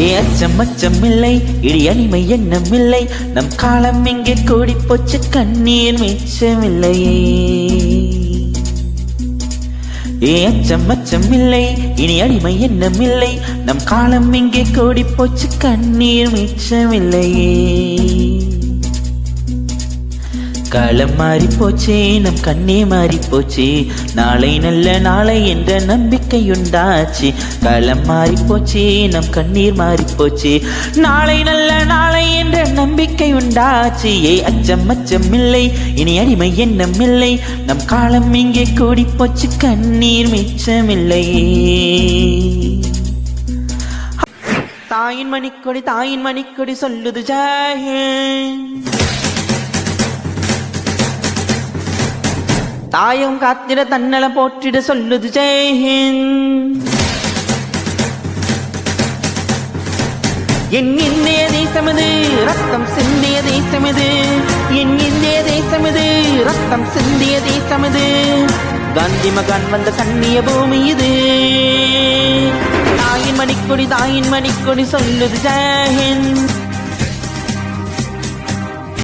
ஏ அச்சம் அச்சம் இல்லை இடி அடிமை எண்ணம் இல்லை நம் காலம் இங்கே கூடி போச்சு கண்ணீர் மிச்சமில்லையே. ஏ அச்சம் அச்சம் இல்லை இனி அடிமை எண்ணம் இல்லை நம் காலம் இங்கே கூடி போச்சு கண்ணீர் மிச்சமில்லையே. காலம் மாறி போச்சே நம் கண்ணே மாறி போச்சே நாளை நல்ல நாளை என்ற நம்பிக்கை உண்டாச்சு. காலம் மாறி போச்சே நம் கண்ணீர் மாறி போச்சே நாளை நல்ல நாளை என்ற நம்பிக்கை உண்டாச்சு. ஏ அச்சம் அச்சம் இல்லை. இனி அடிமை எண்ணம் இல்லை. நம் காலம் இங்கே கூடி போச்சு கண்ணீர் மிச்சமில்லையே தாயின் மணிக்கொடி தாயின் மணிக்கொடி சொல்லுது ஜாஹின் தாயம் காத்திட தன்னல போற்றிட சொல்லுது ஜெய்ஹிந்த் என் இந்திய தேசமது ரத்தம் சிந்திய தேசமது என் இந்திய தேசமது ரத்தம் சிந்திய தேசமது காந்தி மகான் வந்த கண்ணிய பூமி இது. தாயின் மணிக்கொடி தாயின் மணிக்கொடி சொல்லுது ஜெயஹிந்த்